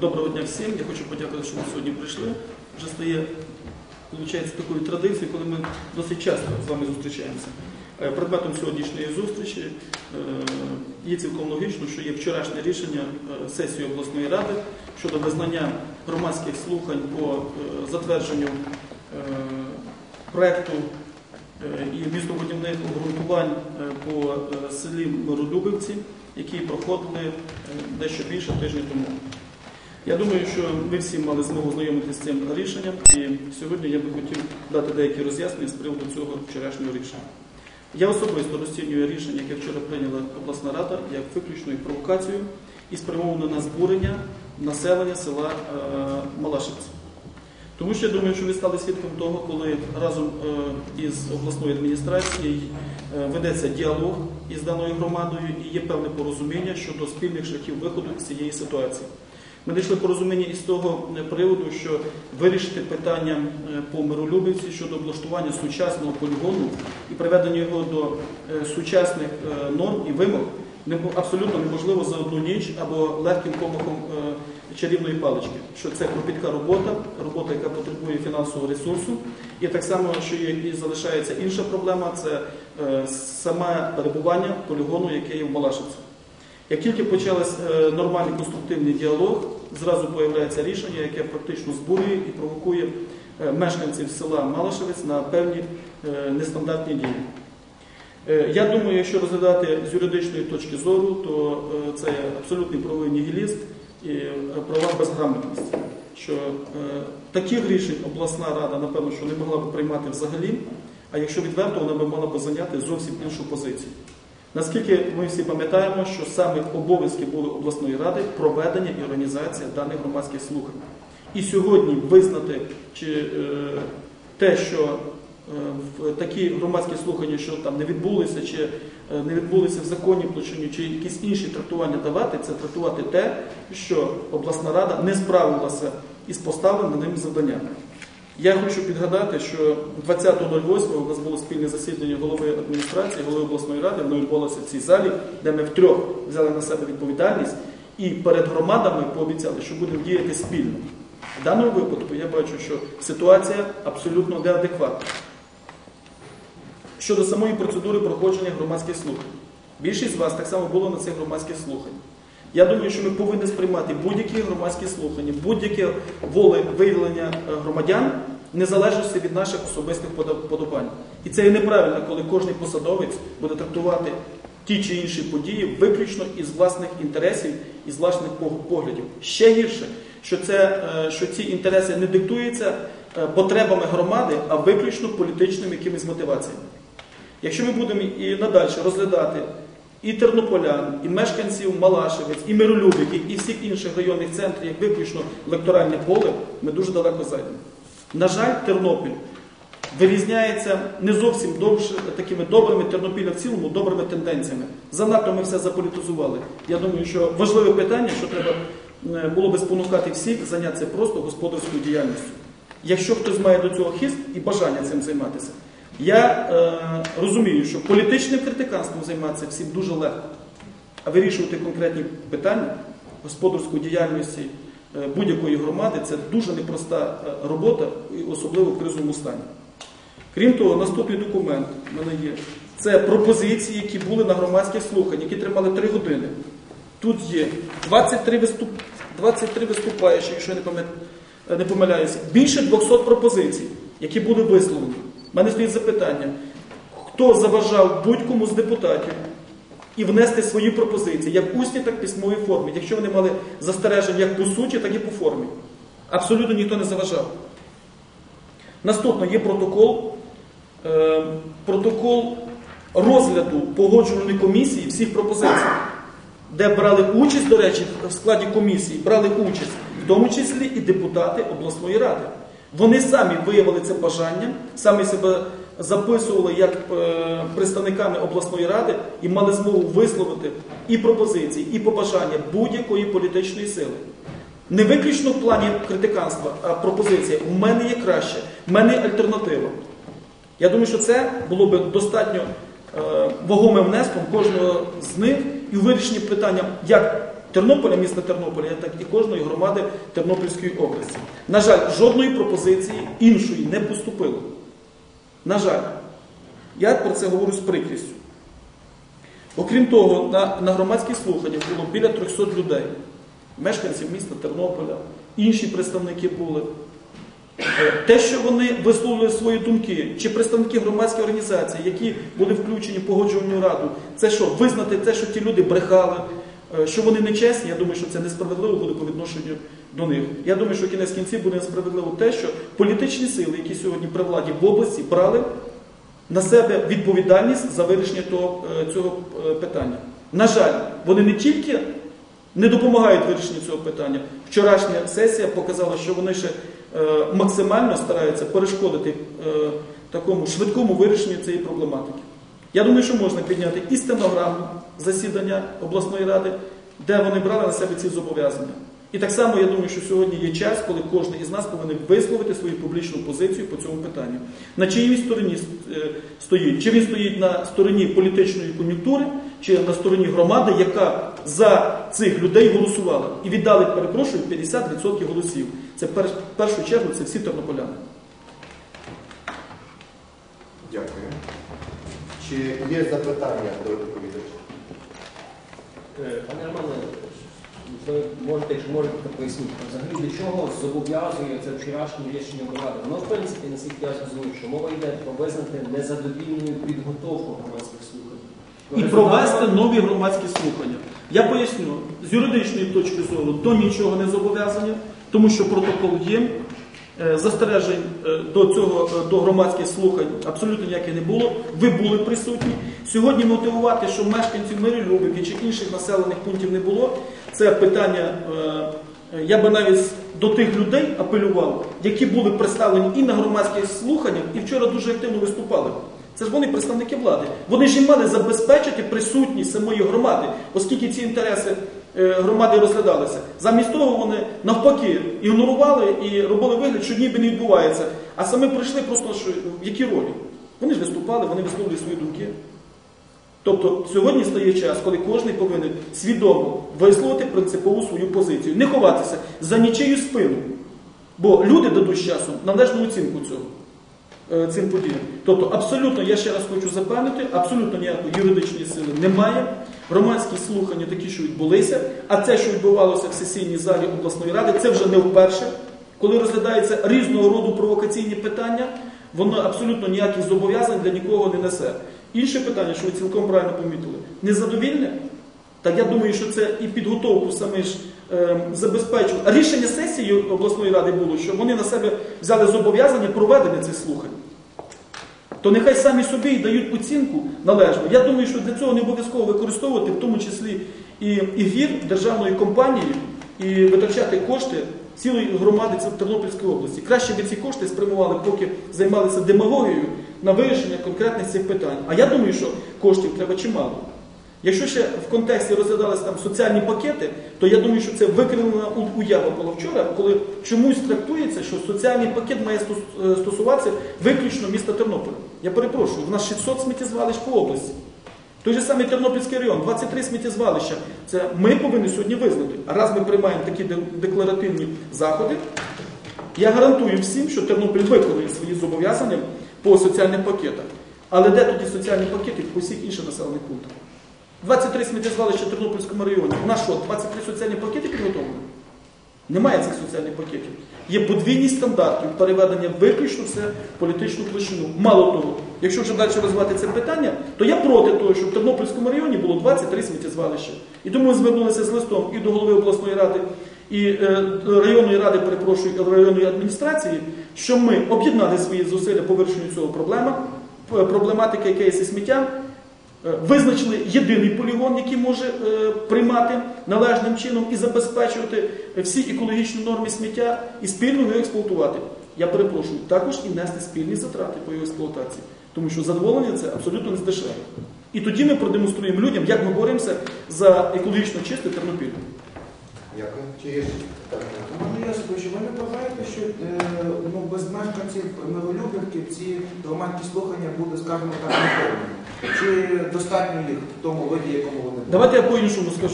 Доброго дня всім. Я хочу подякувати, що ви сьогодні прийшли. Вже стає, виходить, такою традицією, коли ми досить часто з вами зустрічаємося. Е, Предметом сьогоднішньої зустрічі е, є цілком логічно, що є вчорашнє рішення е, сесії обласної ради щодо визнання громадських слухань по е, затвердженню е, проекту е, і містобудівних обґрунтувань е, по е, селі Миролюбівці, які проходили е, дещо більше тижня тому. Я думаю, що ви всі мали змогу знайомитися з цим рішенням, і сьогодні я би хотів дати деякі роз'яснення з приводу цього вчорашнього рішення. Я особисто розцінюю рішення, яке вчора прийняла обласна рада, як виключною провокацією і спрямовано на збурення населення села е, Малашівці. Тому що я думаю, що ви стали свідком того, коли разом е, із обласною адміністрацією е, ведеться діалог із даною громадою і є певне порозуміння щодо спільних шляхів виходу з цієї ситуації. Ми знайшли порозуміння із того е, приводу, що вирішити питання е, по миролюбівці щодо облаштування сучасного полігону і приведення його до е, сучасних норм і вимог абсолютно неможливо за одну ніч або легким помахом чарівної палички. Що це кропітка робота, робота, яка потребує фінансового ресурсу. І так само, що є і залишається інша проблема, це саме перебування полігону, яке є в Малашівці. Як тільки почався нормальний конструктивний діалог, зразу появляється рішення, яке практично збурює і провокує е, мешканців села Малашевець на певні е, нестандартні дії. Е, Я думаю, якщо розглядати з юридичної точки зору, то це абсолютний правовий нігіліст і права безграмотність. Що таких рішень обласна рада, напевно, що не могла б приймати взагалі, а якщо відверто, вона б мала б зайняти зовсім іншу позицію. Наскільки ми всі пам'ятаємо, що саме обов'язки були обласної ради проведення і організація даних громадських слухань. І сьогодні визнати чи е, те, що е, в такі громадські слухання, що там не відбулися, чи е, не відбулися в законі площині, чи якісь інші трактування давати, це трактувати те, що обласна рада не справилася із поставленим ним завданням. Я хочу підгадати, що 20.08 у нас було спільне засідання голови адміністрації, голови обласної ради, воно відбулося в цій залі, де ми втрьох взяли на себе відповідальність і перед громадами пообіцяли, що будемо діяти спільно. В даному випадку я бачу, що ситуація абсолютно неадекватна. Щодо самої процедури проходження громадських слухань. Більшість з вас так само було на цих громадських слуханнях. Я думаю, що ми повинні сприймати будь-які громадські слухання, будь-яке волевиявлення е, громадян, незалежності від наших особистих подобань. І це є неправильно, коли кожен посадовець буде трактувати ті чи інші події виключно із власних інтересів і з власних поглядів. Ще гірше, що, це, е, що ці інтереси не диктуються е, потребами громади, а виключно політичними якимись мотиваціями. Якщо ми будемо і надалі розглядати і тернополян, і мешканців Малашевець, і Миролюбиків, і всіх інших районних центрів, як виключно електоральне поле, ми дуже далеко зайдемо. На жаль, Тернопіль вирізняється не зовсім довше такими добрими Тернопіля в цілому, добрими тенденціями. Занадто ми все заполітизували. Я думаю, що важливе питання, що треба е, було би спонукати всіх зайнятися просто господарською діяльністю. Якщо хтось має до цього хист і бажання цим займатися, я е, розумію, що політичним критиканством займатися всім дуже легко, а вирішувати конкретні питання господарської діяльності е, будь-якої громади це дуже непроста е, робота, особливо в кризовому стані. Крім того, наступний документ в мене є. Це пропозиції, які були на громадських слуханнях, які тримали 3 години. Тут є 23 виступ, 23 виступаючі, якщо я не, пам'ят- не помиляюся, більше 200 пропозицій, які були висловлені. Мене стоїть запитання, хто заважав будь-кому з депутатів і внести свої пропозиції, як в усній, так і письмовій формі, якщо вони мали застереження як по суті, так і по формі. Абсолютно ніхто не заважав. Наступно є протокол, е, протокол розгляду погоджувальної комісії всіх пропозицій, де брали участь, до речі, в складі комісії, брали участь, в тому числі і депутати обласної ради. Вони самі виявили це бажання, самі себе записували як е, представниками обласної ради і мали змогу висловити і пропозиції, і побажання будь-якої політичної сили. Не виключно в плані критиканства, а пропозиція. У мене є краще, в мене є альтернатива. Я думаю, що це було б достатньо е, вагомим внеском кожного з них і у питання як Тернополя, міста Тернополя, так і кожної громади Тернопільської області. На жаль, жодної пропозиції іншої не поступило. На жаль, я про це говорю з прикрістю. Окрім того, на, на громадських слуханнях було біля 300 людей, мешканців міста Тернополя, інші представники були. Е, Те, що вони висловлювали свої думки, чи представники громадської організації, які були включені в погоджувальну раду, це що, визнати те, що ті люди брехали, що вони нечесні, я думаю, що це несправедливо буде по відношенню до них. Я думаю, що кінець кінців буде несправедливо те, що політичні сили, які сьогодні при владі в області, брали на себе відповідальність за вирішення того, е, цього е, питання. На жаль, вони не тільки не допомагають вирішенню цього питання. Вчорашня сесія показала, що вони ще е, максимально стараються перешкодити е, такому швидкому вирішенню цієї проблематики. Я думаю, що можна підняти і стенограму засідання обласної ради, де вони брали на себе ці зобов'язання. І так само я думаю, що сьогодні є час, коли кожен із нас повинен висловити свою публічну позицію по цьому питанню. На чиїй стороні е, стоїть? Чи він стоїть на стороні політичної кон'юнктури, чи на стороні громади, яка за цих людей голосувала і віддали, перепрошую, 50% голосів. Це в першу чергу це всі тернополяни. Дякую. Чи є запитання до доповідача? Е, Пане Романе, ви можете, якщо можете, то поясніть, взагалі для чого зобов'язує це вчорашнє рішення влади? Воно, в принципі, наскільки я зрозумів, що мова йде про визнати незадовільною підготовку громадських слухань. І провести нові громадські слухання. Я поясню, з юридичної точки зору до нічого не зобов'язання, тому що протокол є. Е, Застережень е, до цього е, до громадських слухань абсолютно ніяких не було. Ви були присутні. Сьогодні мотивувати, що мешканців Миролюбівки чи інших населених пунктів не було. Це питання. Я би навіть до тих людей апелював, які були представлені і на громадських слуханнях, і вчора дуже активно виступали. Це ж вони представники влади. Вони ж і мали забезпечити присутність самої громади, оскільки ці інтереси громади розглядалися. Замість того вони навпаки ігнорували і робили вигляд, що ніби не відбувається. А саме прийшли просто що, в які ролі? Вони ж виступали, вони висловлювали свої думки. Тобто сьогодні стає час, коли кожен повинен свідомо висловити принципову свою позицію, не ховатися за нічию спину. Бо люди дадуть з часом належну оцінку цього е, цим подіям. Тобто, абсолютно, я ще раз хочу запевнити, абсолютно ніякої юридичної сили немає. Громадські слухання такі, що відбулися, а це, що відбувалося в сесійній залі обласної ради, це вже не вперше. Коли розглядаються різного роду провокаційні питання, воно абсолютно ніяких зобов'язань для нікого не несе. Інше питання, що ви цілком правильно помітили, незадовільне. Так я думаю, що це і підготовку саме ж е, забезпечували. А рішення сесії обласної ради було, що вони на себе взяли зобов'язання проведення цих слухань. То нехай самі собі і дають оцінку належну. Я думаю, що для цього не обов'язково використовувати, в тому числі і ефір державної компанії, і витрачати кошти цілої громади Тернопільської області. Краще би ці кошти спрямували, поки займалися демагогією на вирішення конкретних цих питань. А я думаю, що коштів треба чимало. Якщо ще в контексті розглядалися там соціальні пакети, то я думаю, що це викривлена уява була вчора, коли чомусь трактується, що соціальний пакет має е, стосуватися виключно міста Тернополя. Я перепрошую, в нас 600 сміттєзвалищ по області. Той же самий Тернопільський район, 23 сміттєзвалища. Це ми повинні сьогодні визнати. А раз ми приймаємо такі декларативні заходи, я гарантую всім, що Тернопіль виконує свої зобов'язання по соціальних пакетах. Але де тоді соціальні пакети по всіх інших населених пунктах? 23 сміттєзвалища в Тернопільському районі. У нас що, 23 соціальні пакети підготовлені? Немає цих соціальних пакетів. Є подвійність стандартів переведення виключно все в політичну площину. Мало того, якщо вже далі розвивати це питання, то я проти того, щоб в Тернопільському районі було 23 сміттєзвалища. І тому ми звернулися з листом і до голови обласної ради, і е, районної ради, перепрошую, районної адміністрації, що ми об'єднали свої зусилля по вирішенню цього проблеми, проблематики, яка є зі сміттям, Е, Визначили єдиний полігон, який може е, приймати належним чином і забезпечувати всі екологічні норми сміття і спільно його експлуатувати. Я перепрошую, також і нести спільні затрати по його експлуатації, тому що задоволення це абсолютно не здешеве. І тоді ми продемонструємо людям, як ми боремося за екологічно чистий Тернопіль. Дякую. Чи є я скажу, ви не вважаєте, що е, ну, без мешканців Миролюбівки ці громадські слухання були, скажімо так, неповними? Чи достатньо їх в тому виді, якому вони були? Давайте я по-іншому скажу.